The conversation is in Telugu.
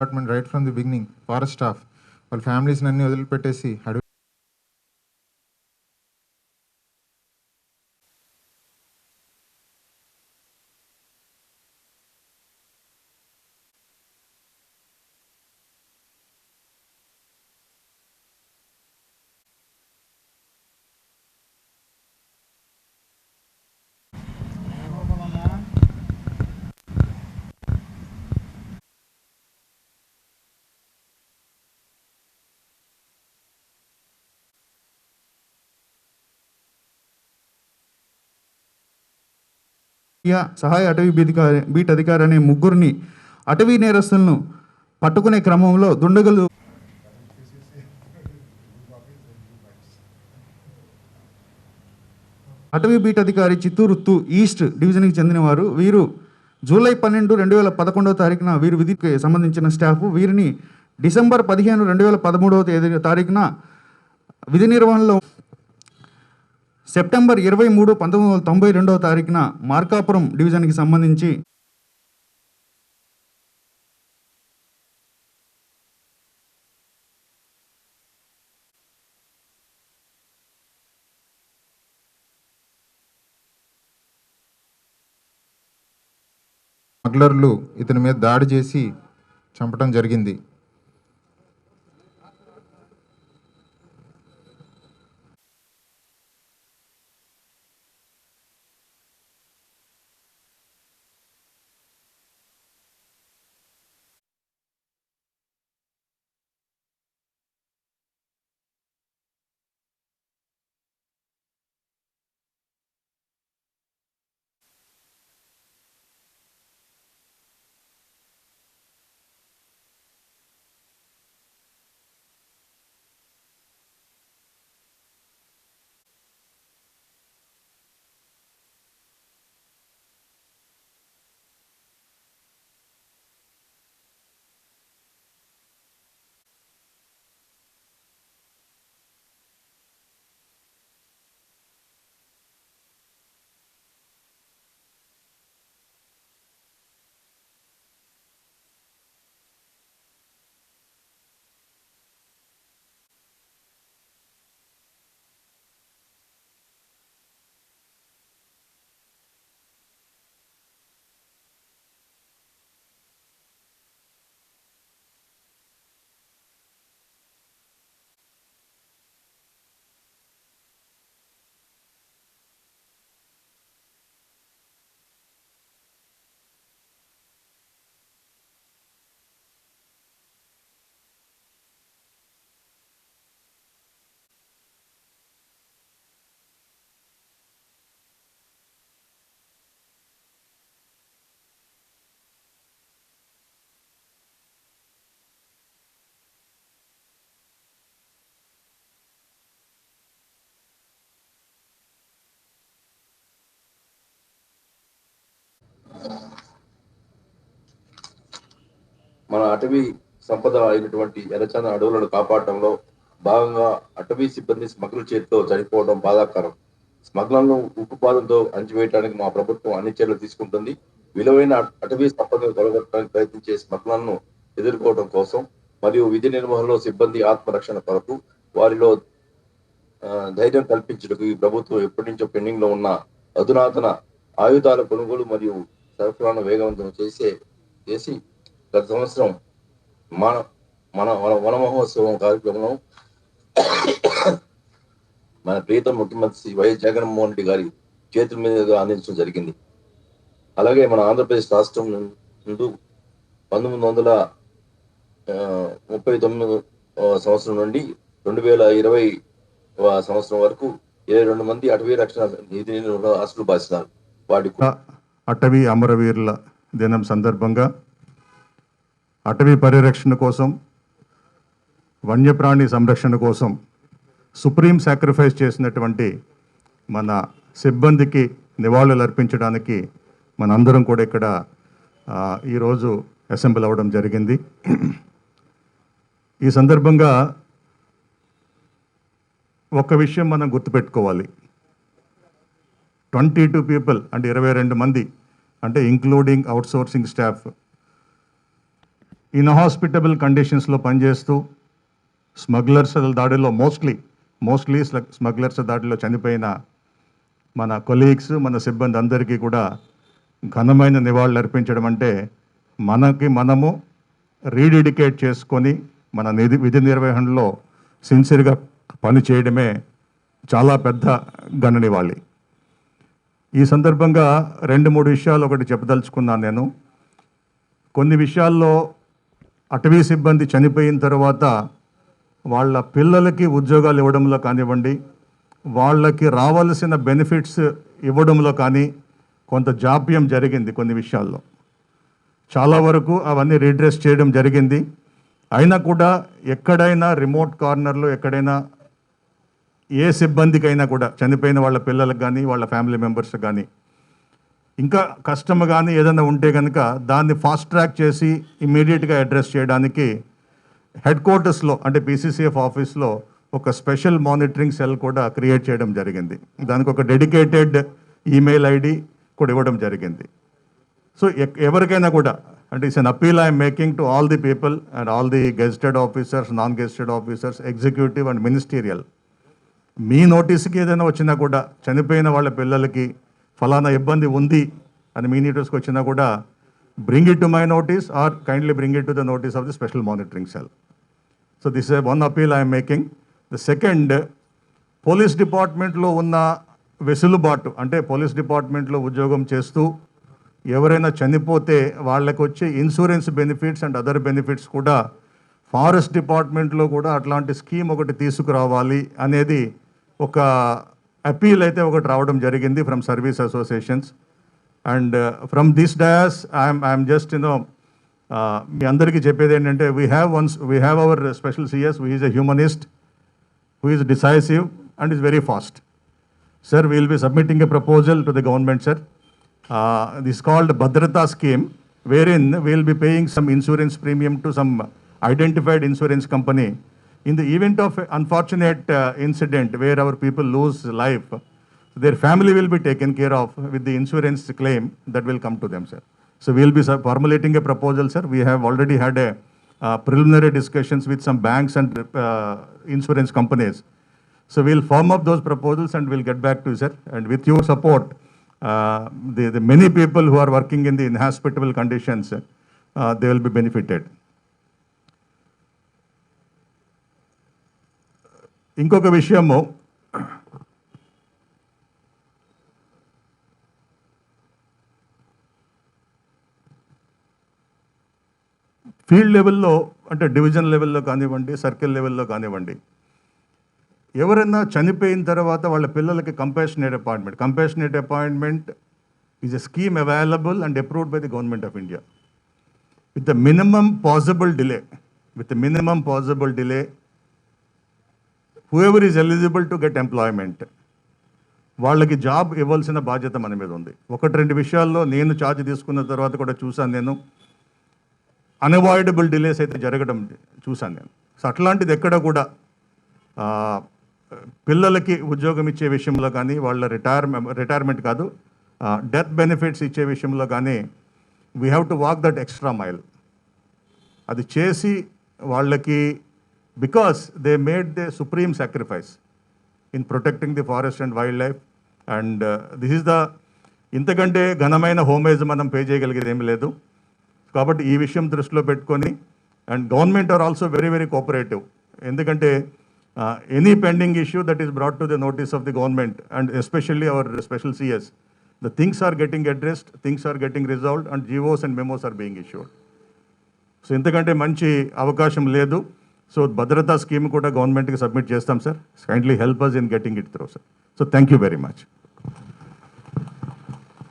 Department right from the beginning forest staff వాళ్ళ ఫ్యామిలీస్ని అన్ని వదిలిపెట్టేసి అడవి సహాయ అటవీ బీధికారి బీట్ అధికారి అనే ముగ్గురిని అటవీ నేరస్తులను పట్టుకునే క్రమంలో దుండగులు అటవీ బీట్ అధికారి చిత్తూరు తు ఈస్ట్ డివిజన్కి చెందినవారు. వీరు జూలై పన్నెండు రెండు వేల పదకొండవ తారీఖున వీరు విధికి సంబంధించిన స్టాఫ్. వీరిని డిసెంబర్ పదిహేను రెండు వేల పదమూడవ తేదీ తారీఖున విధి నిర్వహణలో సెప్టెంబర్ ఇరవై మూడు పంతొమ్మిది వందల తొంభై రెండవ తారీఖున మార్కాపురం డివిజన్కి సంబంధించి స్మగ్లర్లు ఇతని మీద దాడి చేసి చంపడం జరిగింది. మన అటవీ సంపద అయినటువంటి ఎర్రచంద అడవులను కాపాడటంలో భాగంగా అటవీ సిబ్బంది స్మగ్లర్ చేతితో చనిపోవడం బాధాకరం. స్మగ్లర్లను ఉక్కుపాదంతో అణచివేయడానికి మా ప్రభుత్వం అన్ని చర్యలు తీసుకుంటుంది. విలువైన అటవీ సంపదను తొలగొట్టడానికి ప్రయత్నించే స్మగ్లర్లను ఎదుర్కోవడం కోసం మరియు విధి నిర్వహణలో సిబ్బంది ఆత్మరక్షణ కొరకు వారిలో ధైర్యం కల్పించడానికి ఈ ప్రభుత్వం ఎప్పటి నుంచో పెండింగ్లో ఉన్న అధునాతన ఆయుధాల కొనుగోలు మరియు సరఫరాను వేగవంతం చేసే చేసి గత సంవత్సరం మన మన వన వన మహోత్సవం కార్యక్రమంలో మన ప్రీతం ముఖ్యమంత్రి శ్రీ వైఎస్ జగన్మోహన్ రెడ్డి గారి చేతుల మీదుగా అందించడం జరిగింది. అలాగే మన ఆంధ్రప్రదేశ్ రాష్ట్రం నుండి పంతొమ్మిది వందల ముప్పై తొమ్మిది సంవత్సరం నుండి రెండు వేల ఇరవై సంవత్సరం వరకు ఇరవై రెండు మంది అటవీ రక్షణ నిధి అసలు బాధిస్తున్నారు వాటి అటవీ అమరవీరుల దినం సందర్భంగా అటవీ పరిరక్షణ కోసం వన్యప్రాణి సంరక్షణ కోసం సుప్రీం సాక్రిఫైస్ చేసినటువంటి మన సిబ్బందికి నివాళులు అర్పించడానికి మనందరం కూడా ఇక్కడ ఈరోజు అసెంబ్ల్ అవ్వడం జరిగింది. ఈ సందర్భంగా ఒక విషయం మనం గుర్తుపెట్టుకోవాలి. ట్వంటీ టూ పీపుల్ అంటే ఇరవై రెండు మంది అంటే ఇంక్లూడింగ్ అవుట్సోర్సింగ్ స్టాఫ్ ఇన్హాస్పిటబుల్ కండిషన్స్లో పనిచేస్తూ స్మగ్లర్స్ దాడిలో మోస్ట్లీ మోస్ట్లీ స్మగ్లర్స్ దాడిలో చనిపోయిన మన కొలీగ్స్ మన సిబ్బంది అందరికీ కూడా ఘనమైన నివాళులు అర్పించడం అంటే మనకి మనము రీడెడికేట్ చేసుకొని మన నిధి విధి నిర్వహణలో సిన్సియర్గా పని చేయడమే చాలా పెద్ద గణనివాళి ఈ సందర్భంగా రెండు మూడు విషయాలు ఒకటి చెప్పదలుచుకున్నాను నేను. కొన్ని విషయాల్లో అటవీ సిబ్బంది చనిపోయిన తర్వాత వాళ్ళ పిల్లలకి ఉద్యోగాలు ఇవ్వడంలో కానివ్వండి వాళ్ళకి రావాల్సిన బెనిఫిట్స్ ఇవ్వడంలో కానీ కొంత జాప్యం జరిగింది కొన్ని విషయాల్లో. చాలా వరకు అవన్నీ రీడ్రెస్ చేయడం జరిగింది. అయినా కూడా ఎక్కడైనా రిమోట్ కార్నర్లో ఎక్కడైనా ఏ సిబ్బందికైనా కూడా చనిపోయిన వాళ్ళ పిల్లలకు కానీ వాళ్ళ ఫ్యామిలీ మెంబర్స్ కానీ ఇంకా కష్టం కానీ ఏదైనా ఉంటే కనుక దాన్ని ఫాస్ట్ ట్రాక్ చేసి ఇమీడియట్గా అడ్రస్ చేయడానికి హెడ్ క్వార్టర్స్లో అంటే పీసీసీఎఫ్ ఆఫీస్లో ఒక స్పెషల్ మానిటరింగ్ సెల్ కూడా క్రియేట్ చేయడం జరిగింది. దానికి ఒక డెడికేటెడ్ ఈమెయిల్ ఐడి కూడా ఇవ్వడం జరిగింది. సో ఎవరికైనా కూడా అంటే it's an appeal I'm making to all the people and all the gazetted officers non gazetted officers executive and ministerial మీ నోటీస్కి ఏదైనా వచ్చినా కూడా చనిపోయిన వాళ్ళ పిల్లలకి ఫలానా ఇబ్బంది ఉంది అని మీ వచ్చినా కూడా bring it to my notice or kindly bring it to the notice of the special monitoring cell so this a one appeal I'm making the second police డిపార్ట్మెంట్లో ఉన్న వెసులుబాటు అంటే పోలీస్ డిపార్ట్మెంట్లో ఉద్యోగం చేస్తూ ఎవరైనా చనిపోతే వాళ్ళకి వచ్చే insurance benefits and other benefits కూడా ఫారెస్ట్ డిపార్ట్మెంట్లో కూడా అట్లాంటి స్కీమ్ ఒకటి తీసుకురావాలి అనేది ఒక అపీల్ అయితే ఒకటి రావడం జరిగింది from service associations and from this dais I'm I'm just you know మీ అందరికీ చెప్పేది ఏంటంటే we have once we have our special CS who is a humanist who is decisive and is very fast sir we will be submitting a proposal to the government sir this called Bhadrata scheme where in we will be paying some insurance premium to some identified insurance company In the event of unfortunate uh, incident where our people lose life, their family will be taken care of with the insurance claim that will come to them, sir. So we will be sir, formulating a proposal, sir. We have already had a uh, preliminary discussions with some banks and uh, insurance companies. So we'll firm up those proposals and we'll get back to you, sir. And with your support, uh, the, the many people who are working in the inhospitable conditions, uh, they will be benefited. ఇంకొక విషయము. ఫీల్డ్ లెవెల్లో అంటే డివిజన్ లెవెల్లో కానివ్వండి సర్కిల్ లెవెల్లో కానివ్వండి ఎవరైనా చనిపోయిన తర్వాత వాళ్ళ పిల్లలకి compassionate appointment compassionate appointment is a scheme available and approved by the government of India with the minimum possible delay with minimum possible delay whoever is eligible to get employment వాళ్ళకి జాబ్ ఇవ్వాల్సిన బాధ్యత మన మీద ఉంది. ఒకటి రెండు విషయాల్లో నేను ఛార్జ్ తీసుకున్న తర్వాత కూడా చూశాను నేను. అన్అవాయిడబుల్ డిలేస్ అయితే జరగడం చూశాను నేను. సో అట్లాంటిది ఎక్కడ కూడా పిల్లలకి ఉద్యోగం ఇచ్చే విషయంలో కానీ వాళ్ళ రిటైర్మెంట్ రిటైర్మెంట్ కాదు డెత్ బెనిఫిట్స్ ఇచ్చే విషయంలో కానీ we have to walk that extra mile అది చేసి వాళ్ళకి because they made they supreme sacrifice in protecting the forest and wildlife and this is the ఇంతకంటే ఘనమైన హోమేజ్ మనం పే చేయగలిగేది ఏమీ లేదు. కాబట్టి ఈ విషయం దృష్టిలో పెట్టుకొని and government are also very very cooperative ఎందుకంటే any pending issue that is brought to the notice of the government and especially our special CS the things are getting addressed things are getting resolved and GOs and memos are being issued so ఇంతకంటే మంచి అవకాశం లేదు. సో భద్రతా స్కీమ్ కూడా గవర్నమెంట్కి సబ్మిట్ చేస్తాం sir. Kindly help us in getting it through sir so thank you very much